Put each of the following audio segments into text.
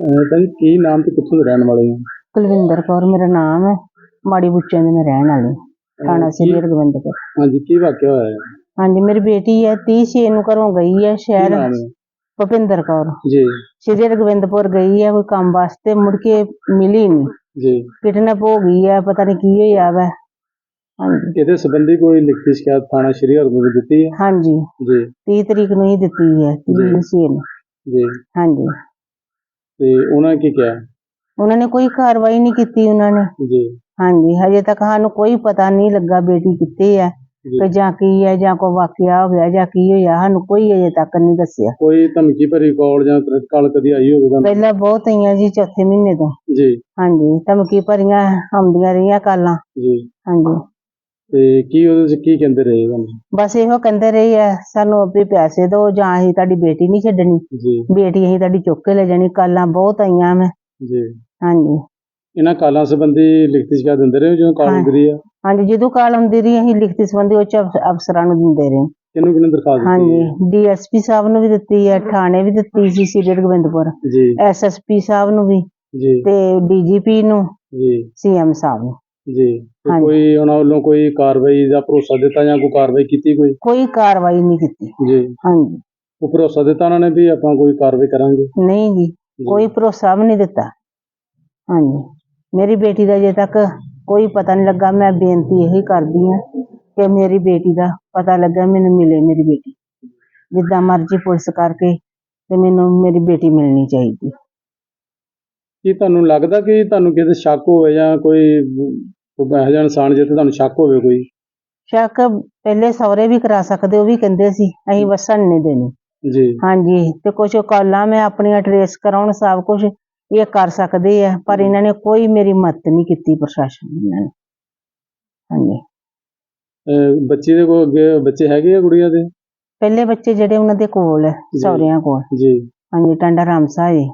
ਤਾਂ ਕੀ ਨਾਮ ਤੇ ਕਿੱਥੋਂ ਦੇ ਰਹਿਣ ਵਾਲੇ ਹੋ? ਕੁਲਵਿੰਦਰ ਕੌਰ ਮੇਰਾ ਨਾਮ ਹੈ। ਮਾੜੀ ਬੁੱਚਿਆਂ ਦੀ ਮੈਂ ਰਹਿਣ ਵਾਲੀ ਹਾਂ। ਥਾਣਾ ਸ੍ਰੀ ਹਰਗੋਬਿੰਦਪੁਰ ਹਾਂਜੀ ਕੀ ਵਾਕਿਆ ਹੋਇਆ ਹੈ? ਹਾਂਜੀ ਮੇਰੀ ਬੇਟੀ ਹੈ 30 ਛੇ ਨੂੰ ਘਰੋਂ ਗਈ ਹੈ ਕੀ ਸ਼ਹਿਰ। ਨਾਮ ਹੈ? ਭੁਪਿੰਦਰ ਕੌਰ। ਜੀ। ਸ੍ਰੀ ਹਰਗੋਬਿੰਦਪੁਰ ਗਈ ਹੈ ਕੋਈ ਕੰਮ ਵਾਸਤੇ ਮੁੜ ਕੇ ਮਿਲੀ ਨਹੀਂ। ਜੀ। ਕਿਡਨੈਪ ਹੋ ਗਈ ਹੈ ਪਤਾ ਨਹੀਂ ਕੀ ਹੋਇਆ ਵਾ। ਹਾਂਜੀ। ਇਹਦੇ ਸੰਬੰਧੀ ਕੋਈ ਲਿਖਤੀ ਸ਼ਿਕਾਇਤ ਥਾਣਾ ਸ਼੍ਰੀ ਹਰਗੋਬਿੰਦ ਦਿੱਤੀ ਹੈ? ਹਾਂਜੀ। ਜੀ। 30 ਤਰੀਕ ਨੂੰ ਹੀ ਦਿੱਤੀ ਹੈ 30 ਛੇ ਨੂੰ। ਜੀ। ਹਾਂਜੀ। ਤੇ ਉਹਨਾਂ ਕੀ ਕਿਹਾ? ਉਹਨਾਂ ਨੇ ਕੋਈ ਕਾਰਵਾਈ ਨਹੀਂ ਕੀਤੀ ਉਹਨਾਂ ਨੇ। ਜੀ। ਹਾਂਜੀ ਹਜੇ ਤੱਕ ਸਾਨੂੰ ਕੋਈ ਪਤਾ ਨਹੀਂ ਲੱਗਾ ਬੇਟੀ ਕਿੱਥੇ ਹੈ ਤੇ ਜਾਂ ਕੀ ਹੈ ਜਾਂ ਕੋਈ ਵਾਕਿਆ ਹੋ ਗਿਆ ਜਾਂ ਕੀ ਹੋਇਆ ਸਾਨੂੰ ਕੋਈ ਅਜੇ ਤੱਕ ਨਹੀਂ ਦੱਸਿਆ। ਕੋਈ ਧਮਕੀ ਭਰੀ ਕਾਲ ਜਾਂ ਥ੍ਰੈਟ ਕਾਲ ਕਦੀ ਆਈ ਹੋਵੇ ਤੁਹਾਨੂੰ? ਪਹਿਲਾਂ ਬਹੁਤ ਆਈਆਂ ਜੀ ਚੌਥੇ ਮਹੀਨੇ ਤੋਂ। ਜੀ। ਹਾਂਜੀ ਧਮਕੀ ਭਰੀਆਂ ਆਉਂਦੀਆਂ ਰਹੀਆਂ ਕਾਲਾਂ। ਜੀ। ਹਾਂਜੀ। ਤੇ ਕੀ ਉਹਦੇ ਚ ਕੀ ਕਹਿੰਦੇ ਰਹੇ ਤੁਹਾਨੂੰ ਬਸ ਇਹੋ ਕਹਿੰਦੇ ਰਹੇ ਆ ਸਾਨੂੰ ਵੀ ਪੈਸੇ ਦਿਓ ਜਾਂ ਅਸੀਂ ਤੁਹਾਡੀ ਬੇਟੀ ਨਹੀਂ ਛੱਡਣੀ। ਜੀ। ਬੇਟੀ ਅਸੀਂ ਤੁਹਾਡੀ ਚੁੱਕ ਕੇ ਲੈ ਜਾਣੀ ਕਾਲਾਂ ਬਹੁਤ ਆਈਆਂ ਮੈਂ ਜੀ। ਹਾਂਜੀ। ਇਹਨਾਂ ਕਾਲਾਂ ਸੰਬੰਧੀ ਲਿਖਤੀ ਸ਼ਿਕਾਇਤ ਦਿੰਦੇ ਰਹੇ ਹੋ ਜਦੋਂ ਕਾਲ ਹਾਂ। ਹੁੰਦੀ ਰਹੀ ਆ? ਹਾਂਜੀ ਜਦੋਂ ਕਾਲ ਹੁੰਦੀ ਰਹੀ ਅਸੀਂ ਲਿਖਤੀ ਸੰਬੰਧੀ ਉੱਚ ਅਫ- ਅਫਸਰਾਂ ਨੂੰ ਦਿੰਦੇ ਰਹੇ। ਕਿਹਨੂੰ ਕਿਹਨੂੰ ਦਰਖਾਸਤ ਦਿੱਤੀ ਹਾਂਜੀ ਡੀਐਸਪੀ ਸਾਹਿਬ ਨੂੰ ਵੀ ਦਿੱਤੀ ਹੈ ਥਾਣੇ ਵੀ ਦਿੱਤੀ ਸੀ ਸ੍ਰੀ ਗੋਬਿੰਦਪੁਰ। ਜੀ। ਐਸਐਸਪੀ ਸਾਹਿਬ ਨੂੰ ਵੀ ਜੀ। ਤੇ ਡੀਜੀਪੀ ਨੂੰ ਜੀ। ਸੀਐਮ ਸਾਹਿਬ ਨੂੰ। ਜੀ। ਤੇ ਹਾਂਜੀ। ਕੋਈ ਉਹਨਾਂ ਵੱਲੋਂ ਕੋਈ ਕਾਰਵਾਈ ਦਾ ਭਰੋਸਾ ਦਿੱਤਾ ਜਾਂ ਕੋਈ ਕਾਰਵਾਈ ਕੀਤੀ ਕੋਈ? ਕੋਈ ਕਾਰਵਾਈ ਨਹੀਂ ਕੀਤੀ। ਜੀ। ਹਾਂਜੀ। ਉਹ ਭਰੋਸਾ ਦਿੱਤਾ ਉਹਨਾਂ ਨੇ ਵੀ ਆਪਾਂ ਕੋਈ ਕਾਰਵਾਈ ਕਰਾਂਗੇ? ਨਹੀਂ ਜੀ ਕੋਈ ਭਰੋਸਾ ਵੀ ਨਹੀਂ ਦਿੱਤਾ। ਹਾਂਜੀ। ਮੇਰੀ ਬੇਟੀ ਦਾ ਜੇ ਤੱਕ ਕੋਈ ਪਤਾ ਨਹੀਂ ਲੱਗਾ। ਮੈਂ ਬੇਨਤੀ ਇਹੀ ਕਰਦੀ ਹਾਂ ਕਿ ਮੇਰੀ ਬੇਟੀ ਦਾ ਪਤਾ ਲੱਗਾ ਮੈਨੂੰ ਮਿਲੇ ਮੇਰੀ ਬੇਟੀ। ਜਿੱਦਾਂ ਮਰਜ਼ੀ ਪੁਲਿਸ ਕਰਕੇ ਤੇ ਮੈਨੂੰ ਮੇਰੀ ਬੇਟੀ ਮਿਲਣੀ ਚਾਹੀਦੀ। ਕੀ ਤੁਹਾਨੂੰ ਲੱਗਦਾ ਕਿ ਤੁਹਾਨੂੰ ਕਿਸੇ ਸ਼ੱਕ ਹੋਵੇ ਜਾਂ ਕੋਈ ਕੋਈ ਇਹੋ ਜਿਹਾ ਇਨਸਾਨ ਜਿੱਤੇ ਤੁਹਾਨੂੰ ਸ਼ੱਕ ਹੋਵੇ ਕੋਈ। ਸ਼ੱਕ ਪਹਿਲੇ ਸਹੁਰੇ ਵੀ ਕਰਾ ਸਕਦੇ ਉਹ ਵੀ ਕਹਿੰਦੇ ਸੀ ਅਸੀਂ ਵਸਣ ਨਹੀਂ ਦੇਣੀ। ਜੀ। ਹਾਂਜੀ ਤੇ ਕੁਝ ਕਾਲਾਂ ਮੈਂ ਆਪਣੀਆਂ ਟਰੇਸ ਕਰਾਉਣ ਸਭ ਕੁਝ ਇਹ ਕਰ ਸਕਦੇ ਆ ਪਰ ਇਹਨਾਂ ਨੇ ਕੋਈ ਮੇਰੀ ਮਦਦ ਨਹੀਂ ਕੀਤੀ ਪ੍ਰਸ਼ਾਸਨ ਨੇ ਇਹਨਾਂ ਨੇ। ਹਾਂਜੀ। ਅਹ ਬੱਚੀ ਦੇ ਕੋਲ ਅੱਗੇ ਬੱਚੇ ਹੈਗੇ ਆ ਕੁੜੀਆਂ ਦੇ? ਪਹਿਲੇ ਬੱਚੇ ਜਿਹੜੇ ਉਹਨਾਂ ਦੇ ਕੋਲ ਹੈ ਸਹੁਰਿਆਂ ਕੋਲ। ਜੀ। ਹਾਂਜੀ ਟਾਂਡਾ ਰਾਮਸਾ ਜੀ।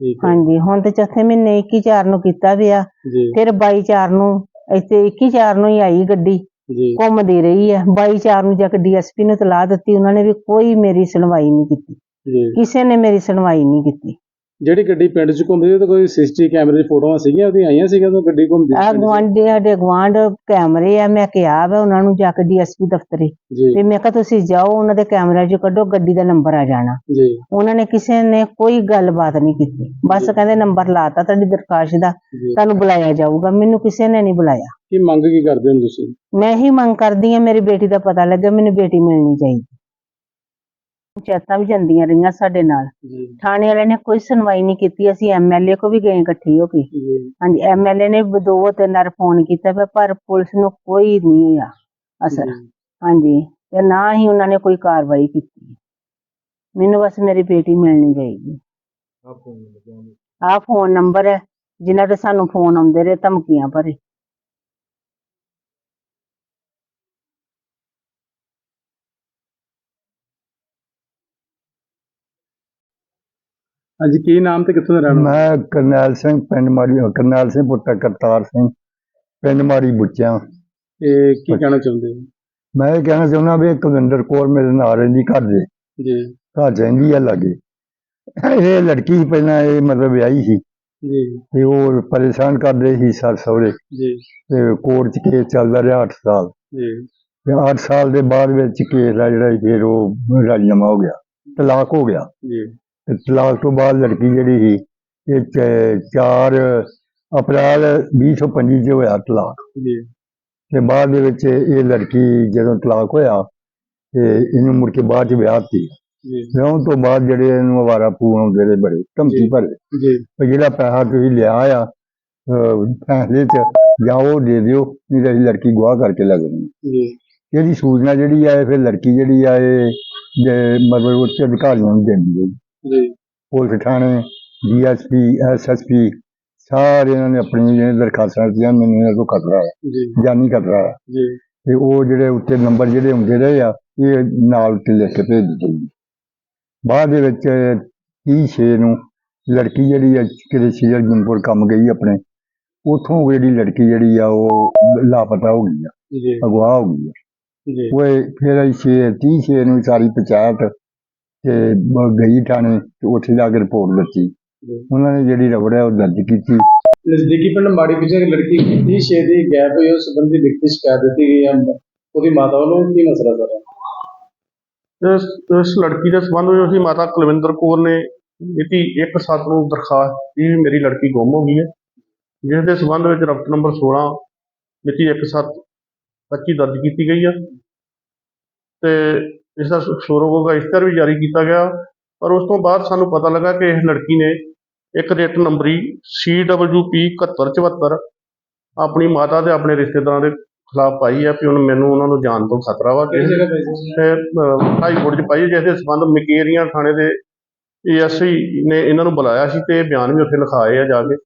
ਠੀਕ ਹੈ। ਹਾਂਜੀ ਹੁਣ ਤੇ ਚੌਥੇ ਮਹੀਨੇ 21 ਚਾਰ ਨੂੰ ਕੀਤਾ ਪਿਆ ਜੀ। ਫਿਰ 22 ਚਾਰ ਨੂੰ ਇੱਥੇ 21 ਚਾਰ ਨੂੰ ਹੀ ਆਈ ਗੱਡੀ ਜੀ। ਘੁੰਮਦੀ ਰਹੀ ਹੈ 22 ਚਾਰ ਨੂੰ ਜਾ ਕੇ ਡੀਐਸਪੀ ਨੂੰ ਤਲਾਹ ਦਿੱਤੀ ਉਹਨਾਂ ਨੇ ਵੀ ਕੋਈ ਮੇਰੀ ਸੁਣਵਾਈ ਨਹੀਂ ਕੀਤੀ। ਜੀ। ਕਿਸੇ ਨੇ ਮੇਰੀ ਸੁਣਵਾਈ ਨਹੀਂ ਕੀਤੀ। ਜਿਹੜੀ ਗੱਡੀ ਪਿੰਡ 'ਚ ਘੁੰਮਦੀ ਉਹ ਤਾਂ ਕੋਈ ਸੀਸੀਟੀਵੀ ਕੈਮਰੇ ਦੀ ਫੋਟੋਆਂ ਸੀਗੀਆਂ? ਉਹਦੀਆਂ ਆਈਆਂ ਸੀਗੀਆਂ ਤਾਂ ਗੱਡੀ ਘੁੰਮਦੀ ਆ ਸੀ 'ਚ? ਗੁਆਂਢੀ ਸਾਡੇ ਕੈਮਰੇ ਆ ਮੈਂ ਕਿਹਾ ਵਾ ਉਹਨਾਂ ਨੂੰ ਜਾ ਕੇ ਡੀਐਸਪੀ ਦਫ਼ਤਰੇ। ਜੀ। ਵੀ ਮੈਂ ਕਿਹਾ ਤੁਸੀਂ ਜਾਓ ਉਹਨਾਂ ਦੇ ਕੈਮਰੇ 'ਚ ਕੱਢੋ ਗੱਡੀ ਦਾ ਨੰਬਰ ਆ ਜਾਣਾ। ਜੀ। ਉਹਨਾਂ ਨੇ ਕਿਸੇ ਨੇ ਕੋਈ ਗੱਲਬਾਤ ਨਹੀਂ ਕੀਤੀ। ਬਸ ਕਹਿੰਦੇ ਨੰਬਰ ਲਾਤਾ ਤੁਹਾਡੀ ਦਰਖਾਸਤ ਦਾ ਜੀ। ਤੁਹਾਨੂੰ ਬੁਲਾਇਆ ਜਾਊਗਾ। ਮੈਨੂੰ ਕਿਸੇ ਨੇ ਨਹੀਂ ਬੁਲਾਇਆ। ਕੀ ਮੰਗ ਕੀ ਕਰਦੇ ਹੋ ਤੁਸੀਂ? ਮੈਂ ਹੀ ਮੰਗ ਕਰਦੀ ਹਾਂ ਮੇਰੀ ਬੇਟੀ ਦਾ ਪਤਾ ਲੱਗੇ ਮੈਨੂੰ ਬੇਟੀ ਮਿਲਣੀ ਚਾਹੀਦੀ। ਪੰਚਾਇਤਾਂ ਵੀ ਜਾਂਦੀਆਂ ਰਹੀਆਂ ਸਾਡੇ ਨਾਲ। ਜੀ। ਥਾਣੇ ਵਾਲਿਆਂ ਨੇ ਕੋਈ ਸੁਣਵਾਈ ਨਹੀਂ ਕੀਤੀ ਅਸੀਂ ਐਮਐਲਏ ਕੋ ਵੀ ਗਏ ਇਕੱਠੀ ਹੋ ਕੇ। ਜੀ। ਹਾਂਜੀ ਐਮਐਲਏ ਨੇ ਵੀ ਦੋ ਤਿੰਨ ਵਾਰ ਫੋਨ ਕੀਤਾ ਪਰ- ਪਰ ਪੁਲਿਸ ਨੂੰ ਕੋਈ ਨਹੀਂ ਹੋਇਆ ਅਸਰ। ਜੀ। ਹਾਂਜੀ ਤੇ ਨਾ ਹੀ ਉਹਨਾਂ ਨੇ ਕੋਈ ਕਾਰਵਾਈ ਕੀਤੀ। ਮੈਨੂੰ ਬਸ ਮੇਰੀ ਬੇਟੀ ਮਿਲਣੀ ਚਾਹੀਦੀ। ਆਹ ਫੋਨ ਨੰਬਰ ਹੈ ਜਿਨ੍ਹਾਂ ਤੇ ਸਾਨੂੰ ਫੋਨ ਆਉਂਦੇ ਰਹੇ ਧਮਕੀਆਂ ਭਰੇ। ਹਾਂਜੀ ਕੀ ਨਾਮ ਤੇ ਕਿੱਥੋਂ ਦਾ ਰਹਿਣ ਵਾਲੇ? ਮੈਂ ਕਰਨੈਲ ਸਿੰਘ ਪਿੰਡ ਮਾੜੀ ਕਰਨੈਲ ਸਿੰਘ ਪੁੱਤਰ ਕਰਤਾਰ ਸਿੰਘ ਪਿੰਡ ਮਾੜੀ ਬੁੱਚਿਆਂ। ਇਹ ਕੀ ਕਹਿਣਾ ਚਾਹੁੰਦੇ ਹੋ? ਮੈਂ ਇਹ ਕਹਿਣਾ ਚਾਹੁੰਦਾ ਵੀ ਕੁਲਵਿੰਦਰ ਕੌਰ ਮੇਰੇ ਨਾਲ ਰਹਿੰਦੀ ਘਰ ਦੇ। ਜੀ। ਘਰ ਰਹਿੰਦੀ ਆ ਲਾਗੇ। ਇਹ ਲੜਕੀ ਪਹਿਲਾਂ ਇਹ ਮਤਲਬ ਵਿਆਹੀ ਸੀ। ਜੀ। ਤੇ ਉਹ ਪਰੇਸ਼ਾਨ ਕਰਦੇ ਸੀ ਸਰ ਸਹੁਰੇ। ਜੀ। ਤੇ ਕੋਰਟ 'ਚ ਕੇਸ ਚੱਲਦਾ ਰਿਹਾ 8 ਸਾਲ। ਜੀ। ਤੇ 8 ਸਾਲ ਦੇ ਬਾਅਦ ਵਿੱਚ ਕੇਸ ਆ ਜਿਹੜਾ ਫਿਰ ਉਹ ਰਾਜੀਨਾਮਾ ਹੋ ਗਿਆ। ਤਲਾਕ ਹੋ ਗਿਆ। ਜੀ। ਤੇ ਤਲਾਕ ਤੋਂ ਬਾਅਦ ਲੜਕੀ ਜਿਹੜੀ ਸੀ ਇਹ 4 ਅਪ੍ਰੈਲ 2025 ਚ ਹੋਇਆ ਤਲਾਕ। ਤੇ ਬਾਅਦ ਦੇ ਵਿੱਚ ਇਹ ਲੜਕੀ ਜਦੋਂ ਤਲਾਕ ਹੋਇਆ ਤੇ ਇਹਨੂੰ ਮੁੜ ਕੇ ਬਾਅਦ ਚ ਵਿਆਹ ਦਿੱਤੀ। ਜੀ। ਵਿਆਹ ਤੋਂ ਬਾਅਦ ਜਿਹੜੇ ਇਹਨੂੰ ਅਵਾਰਾ ਫੋਨ ਆਉਂਦੇ ਰਹੇ ਬੜੇ ਧਮਕੀ। ਭਰੇ ਜੀ। ਜਿਹੜਾ ਪੈਸਾ ਤੁਸੀਂ ਲਿਆ ਆ ਫੈਸਲੇ ਚ ਜਾਂ ਉਹ ਦੇ ਦਿਓ ਨਹੀਂ ਤਾਂ ਲੜਕੀ ਗਵਾਹ ਕਰਕੇ ਲੈ ਜਾਣੀ ਜੀ। ਇਹਦੀ ਸੂਚਨਾ ਜਿਹੜੀ ਆ ਫਿਰ ਲੜਕੀ ਜਿਹੜੀ ਆ ਇਹ ਮਤਲਬ ਉੱਚ ਅਧਿਕਾਰੀਆਂ ਨੂੰ ਦਿੰਦੀ ਹੈ। ਜੀ। ਪੁਲਿਸ ਥਾਣੇ ਡੀਐਸਪੀ ਐਸਐਸਪੀ ਸਾਰੇ ਇਹਨਾਂ ਨੇ ਆਪਣੀ ਜਿਹੜੇ ਦਰਖਾਸਤਾਂ ਦਿੱਤੀਆਂ ਮੈਨੂੰ ਇਹਨਾਂ ਤੋਂ ਖਤਰਾ ਹੈ ਜੀ। ਜਾਨੀ ਖਤਰਾ ਹੈ। ਜੀ। ਤੇ ਉਹ ਜਿਹੜੇ ਉੱਤੇ ਨੰਬਰ ਜਿਹੜੇ ਹੁੰਦੇ ਰਹੇ ਆ ਇਹ ਨਾਲ ਉੱਤੇ ਲਿਖ ਕੇ ਭੇਜ ਦਿੱਤੇ। ਬਾਅਦ ਦੇ ਵਿੱਚ 30 ਛੇ ਨੂੰ ਲੜਕੀ ਜਿਹੜੀ ਆ ਕਿਤੇ ਸੀਜ਼ਰ ਜੰਪੁਰ ਕੰਮ ਗਈ ਆਪਣੇ ਉਥੋਂ ਜਿਹੜੀ ਲੜਕੀ ਜਿਹੜੀ ਆ ਉਹ ਲਾਪਤਾ ਹੋ ਗਈ ਆ ਅਗਵਾ ਹੋ ਗਈ ਆ। ਜੀ। ਉਹ ਫਿਰ ਅਸੀਂ ਛੇ 30 ਛੇ ਨੂੰ ਸਾਰੀ ਪੰਚਾਇਤ ਤੇ ਬ- ਗਈ ਥਾਣੇ ਤੇ ਉੱਥੇ ਜਾ ਕੇ ਰਿਪੋਰਟ ਦਿੱਤੀ। ਉਹਨਾਂ ਨੇ ਜਿਹੜੀ ਰਬੜ ਹੈ ਉਹ ਦਰਜ ਕੀਤੀ। ਨਜ਼ਦੀਕੀ ਪਿੰਡ ਮਾੜੀ ਪਿੱਛੇ ਇੱਕ ਲੜਕੀ 30 ਛੇ ਦੀ ਗੈਪ ਹੋਈ ਉਸ ਸੰਬੰਧੀ ਲਿਖਤੀ ਸ਼ਿਕਾਇਤ ਦਿੱਤੀ ਗਈ ਹੈ। ਉਹਦੀ ਮਾਤਾ ਵੱਲੋਂ ਕੀ ਮਸਲਾ ਸਰ ਇਸ ਇਸ ਲੜਕੀ ਦੇ ਸੰਬੰਧ ਵਿੱਚ ਅਸੀਂ ਮਾਤਾ ਕੁਲਵਿੰਦਰ ਕੌਰ ਨੇ ਮਿਤੀ 1/7 ਨੂੰ ਦਰਖਾਸਤ ਵੀ ਮੇਰੀ ਲੜਕੀ ਗੁੰਮ ਹੋ ਗਈ ਹੈ। ਜਿਸ ਦੇ ਸੰਬੰਧ ਵਿੱਚ ਰਫਟ ਨੰਬਰ 16 ਮਿਤੀ 1/7/25 ਦਰਜ ਕੀਤੀ ਗਈ ਹੈ। ਤੇ ਇਸ ਦਾ ਸ਼ੋਰੋਗੋ ਦਾ ਇਸ਼ਤਿਹਾਰ ਵੀ ਜਾਰੀ ਕੀਤਾ ਗਿਆ। ਪਰ ਉਸ ਤੋਂ ਬਾਅਦ ਸਾਨੂੰ ਪਤਾ ਲੱਗਾ ਕਿ ਇਸ ਲੜਕੀ ਨੇ ਇੱਕ ਰਿਟ ਨੰਬਰੀ CWP 7174 ਆਪਣੀ ਮਾਤਾ ਤੇ ਆਪਣੇ ਰਿਸ਼ਤੇਦਾਰਾਂ ਦੇ ਖਿਲਾਫ ਪਾਈ ਹੈ ਕਿ ਹੁਣ ਮੈਨੂੰ ਉਹਨਾਂ ਨੂੰ ਜਾਣ ਤੋਂ ਖਤਰਾ ਵਾ ਕਿ ਹਾਈ ਕੋਰਟ 'ਚ ਪਾਈ ਜਿਸ ਦੇ ਸੰਬੰਧ ਮਕੇਰੀਆਂ ਥਾਣੇ ਦੇ ਏਐਸਆਈ ਨੇ ਇਹਨਾਂ ਨੂੰ ਬੁਲਾਇਆ ਸੀ ਤੇ ਇਹ ਬਿਆਨ ਵੀ ਉੱਥੇ ਲਿਖਾਏ ਆ ਜਾ ਕੇ।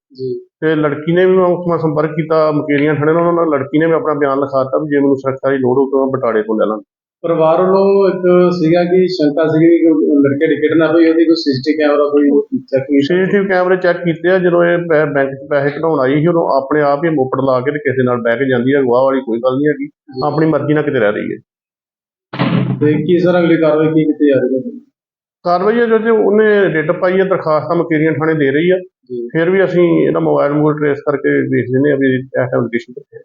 ਤੇ ਲੜਕੀ ਨੇ ਵੀ ਮੈਂ ਉਸ ਨਾਲ ਸੰਪਰਕ ਕੀਤਾ ਮਕੇਰੀਆਂ ਥਾਣੇ ਨਾਲ ਉਹਨਾਂ ਲੜਕੀ ਨੇ ਵੀ ਆਪਣਾ ਬਿਆਨ ਲਿਖਾਤਾ ਵੀ ਜੇ ਮੈਨੂੰ ਸੁਰੱਖਿਆ ਦੀ ਲੋੜ ਹੋ ਤਾਂ ਮੈਂ ਬਟਾਲੇ ਤੋਂ ਲੈ ਲਾਂ ਪਰਿਵਾਰ ਵੱਲੋਂ ਇੱਕ ਸੀਗਾ ਕਿ ਸ਼ੰਕਾ ਸੀਗੀ ਕਿ ਲੜਕੇ ਦੀ ਕਿਡਨੈਪ ਹੋਈ ਉਹਦੀ ਕੋਈ ਸੀਸੀਟੀਵੀ ਕੈਮਰਾ ਕੋਈ ਚੈੱਕ ਨਹੀਂ ਸੀਸੀਟੀਵੀ ਕੈਮਰੇ ਚੈੱਕ ਕੀਤੇ ਆ ਜਦੋਂ ਇਹ ਬੈਂਕ 'ਚ ਪੈਸੇ ਕਢਾਉਣ ਆਈ ਸੀ ਉਦੋਂ ਆਪਣੇ ਆਪ ਹੀ ਮੋਪੜ ਲਾ ਕੇ ਤੇ ਕਿਸੇ ਨਾਲ ਬਹਿ ਕੇ ਜਾਂਦੀ ਹੈ ਅਗਵਾਹ ਵਾਲੀ ਕੋਈ ਗੱਲ ਨਹੀਂ ਹੈਗੀ ਆਪਣੀ ਮਰਜ਼ੀ ਨਾਲ ਕਿਤੇ ਰਹਿ ਰਹੀ ਹੈ। ਤੇ ਕੀ ਸਰ ਅਗਲੀ ਕਾਰਵਾਈ ਕੀ ਕੀਤੀ ਜਾ ਰਹੀ ਹੈ? ਕਾਰਵਾਈ ਹੈ ਜੋ ਜੋ ਉਹਨੇ ਰਿਟ ਪਾਈ ਹੈ ਦਰਖਾਸਤਾਂ ਮਕੇਰੀਆਂ ਥਾਣੇ ਦੇ ਰਹੀ ਆ। ਜੀ। ਫਿਰ ਵੀ ਅਸੀਂ ਇਹਦਾ ਮੋਬਾਈਲ ਮੋਬਾਈਲ ਟ੍ਰੇਸ ਕਰਕੇ ਦੇਖ ਲੈਂਦੇ ਆ ਵੀ ਇਹ ਐਪਲੀਕੇਸ਼ਨ ਕਿੱਥੇ ਹੈ